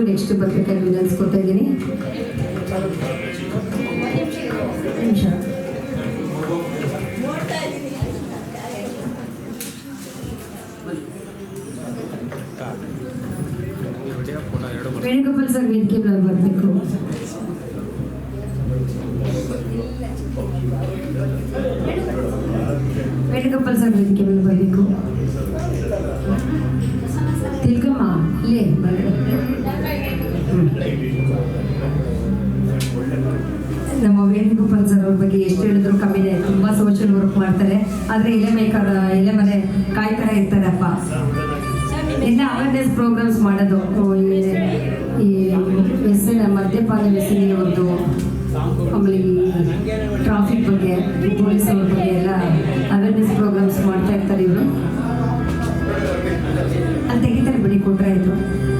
ಅವರು ನೆಕ್ಸ್ಟ್ ಬರ್ಬೇಕಾಗಿ ವಿನಂತಿಸ್ಕೊತಾ ಇದ್ದೀನಿ ನಿಮಿಷ ವೇಣುಗೋಪಾಲ್ ಸರ್ ವೇದಿಕೆ ಬರಬೇಕು ಬಗ್ಗೆ ಕಮ್ಮಿ ತುಂಬಾ ಸೋಷಿಯಲ್ ವರ್ಕ್ ಮಾಡ್ತಾರೆ. ಆದ್ರೆ ಎಲೆ ಮೇಕರ್ ಕರ ಎಲೆ ಮನೆ ಕಾಯಿ ತರ ಇರ್ತಾರಪ್ಪ. ಎಲ್ಲ ಅವೇರ್ನೆಸ್ ಪ್ರೋಗ್ರಾಮ್ಸ್ ಮಾಡೋದು. ಈ- ವ್ಯಸನ ಮದ್ಯಪಾನ ವ್ಯಸನಿ ಒಂದು ಆಮೇಲೆ ಟ್ರಾಫಿಕ್ ಬಗ್ಗೆ ಪೊಲೀಸ್ ಅವ್ರ ಬಗ್ಗೆ ಎಲ್ಲ ಅವೇರ್ನೆಸ್ ಪ್ರೋಗ್ರಾಮ್ಸ್ ಮಾಡ್ತಾ ಇರ್ತಾರೆ ಇವರು. ಅಲ್ಲಿ ತೆಗಿತಾರೆ ಬಿಡಿ, ಕೊಟ್ರೆ ಆಯ್ತು.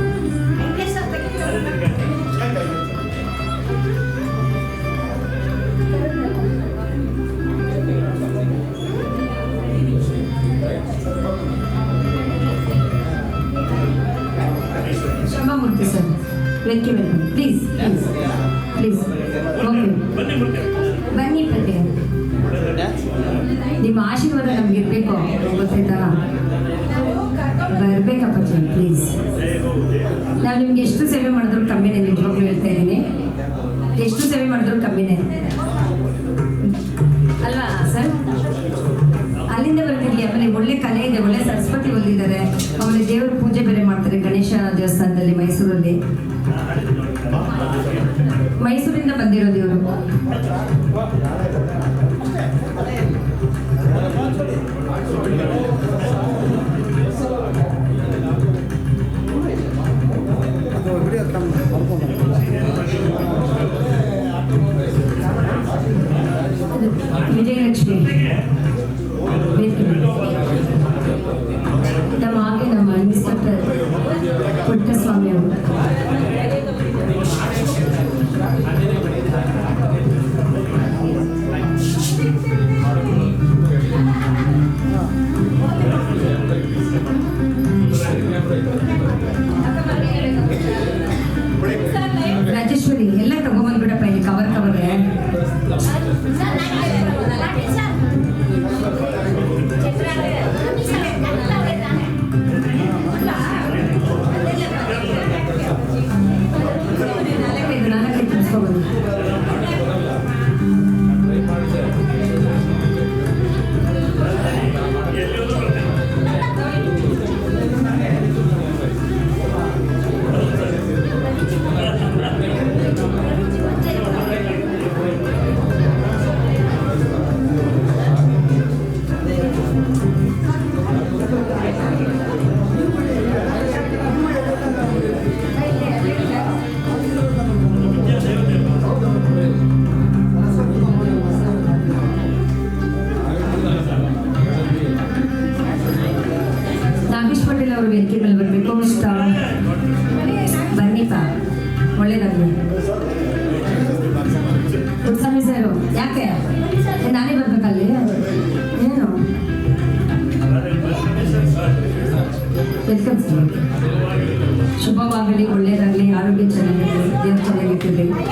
creen que ರಾಜೇಶ್ವರಿ ಎಲ್ಲ ತಗೊಂಬಂದ್ಬಿಡಪ್ಪ evening.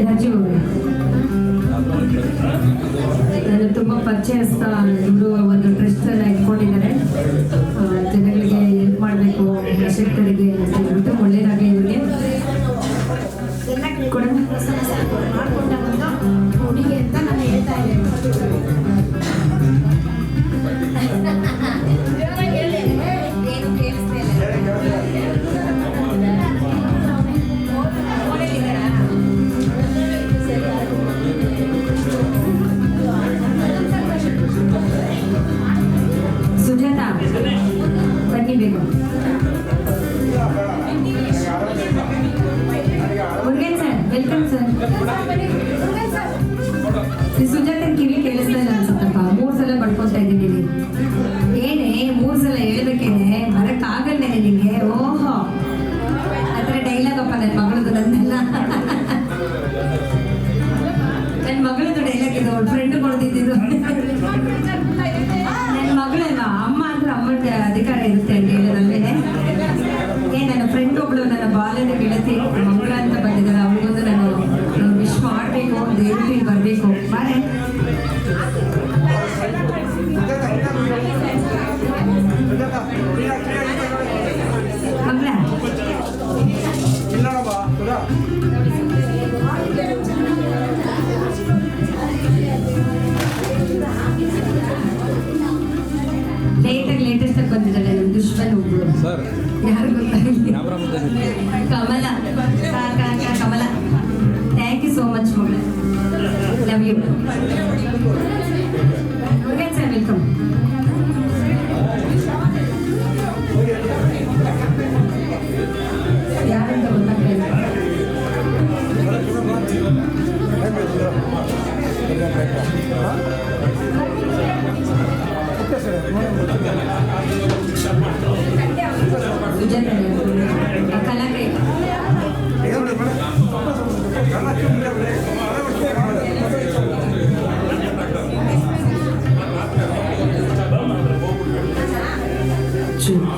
Raju, dan untuk mempercepat dulu, waktu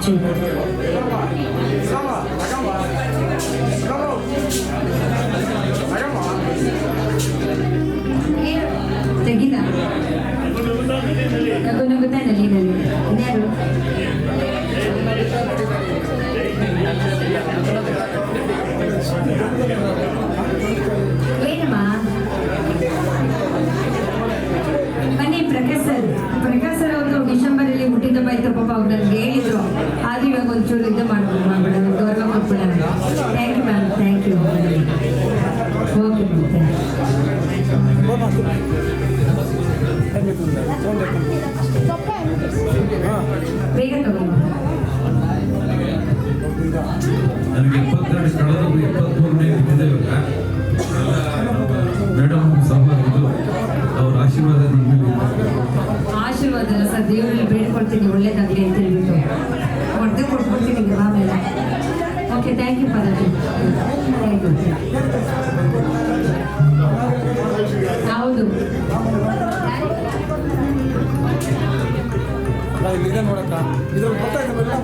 So. ಜನ್ಮ ಇತ್ತು ಪಾಪ ಅವ್ರು ನನಗೆ ಹೇಳಿದ್ರು. ಆದ್ರೆ ಇವಾಗ ಒಂಚೂರು ಇದು ಮಾಡ್ಬೋದು ಮ್ಯಾಮ್ ಮೇಡಮ್, ಗೌರವ thank you ma'am thank you okay ma'am ಬೇಗ ತಗೊಂಡು. ನನಗೆ ಇದ್ರಲ್ಲಿ ಬರ್ತಾ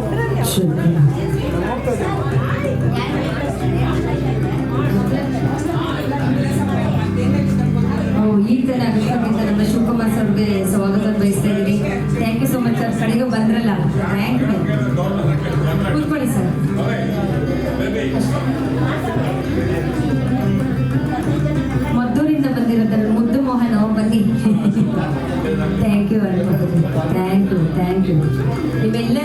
ಈ ತರ ನಮ್ಮ ಶಿವಕುಮಾರ್ ಸರ್ಗೆ ಸ್ವಾಗತ ಬಯಸ್ತಾ ಇದ್ದೀರಿ thank you so much sir ಕಡೆಗೂ ಬಂದ್ರಲ್ಲ. Thank you thank you ma'am வெள்ளை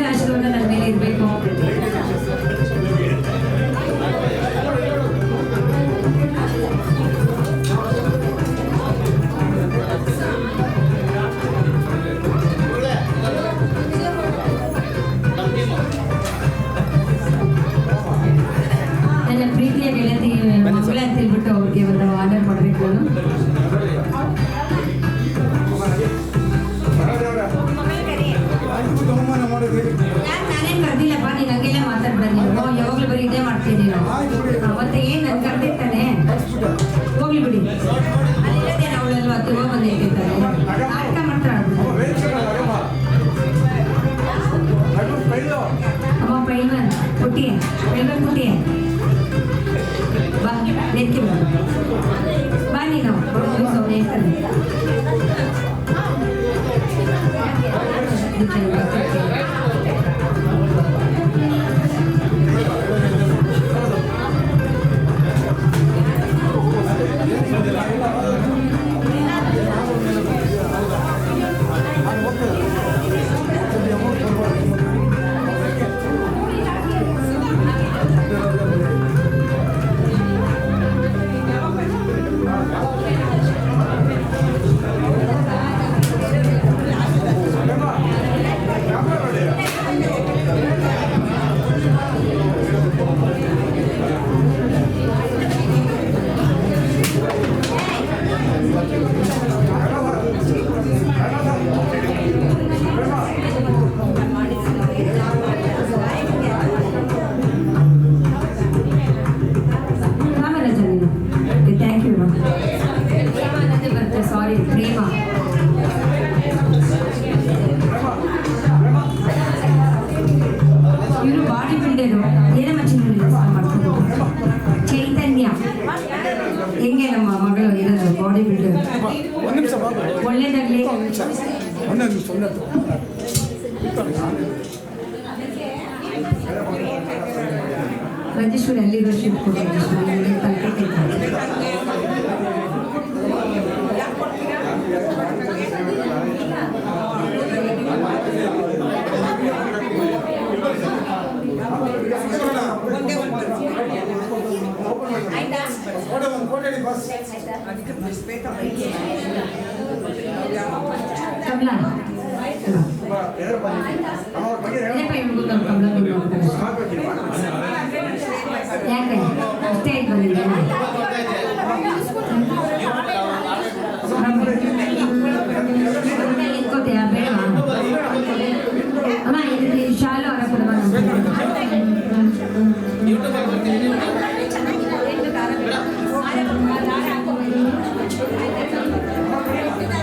राजेश्वरी आणि leadership coach Rajeshwari Come on. ಎದುರು ಬಂದಿದ್ದೀವಿ ಅಮ್ಮ ಅವ್ರ ಬಗ್ಗೆ ಯಾಕೆ? ಅಷ್ಟೇ ಬಂದಿದ್ದೆ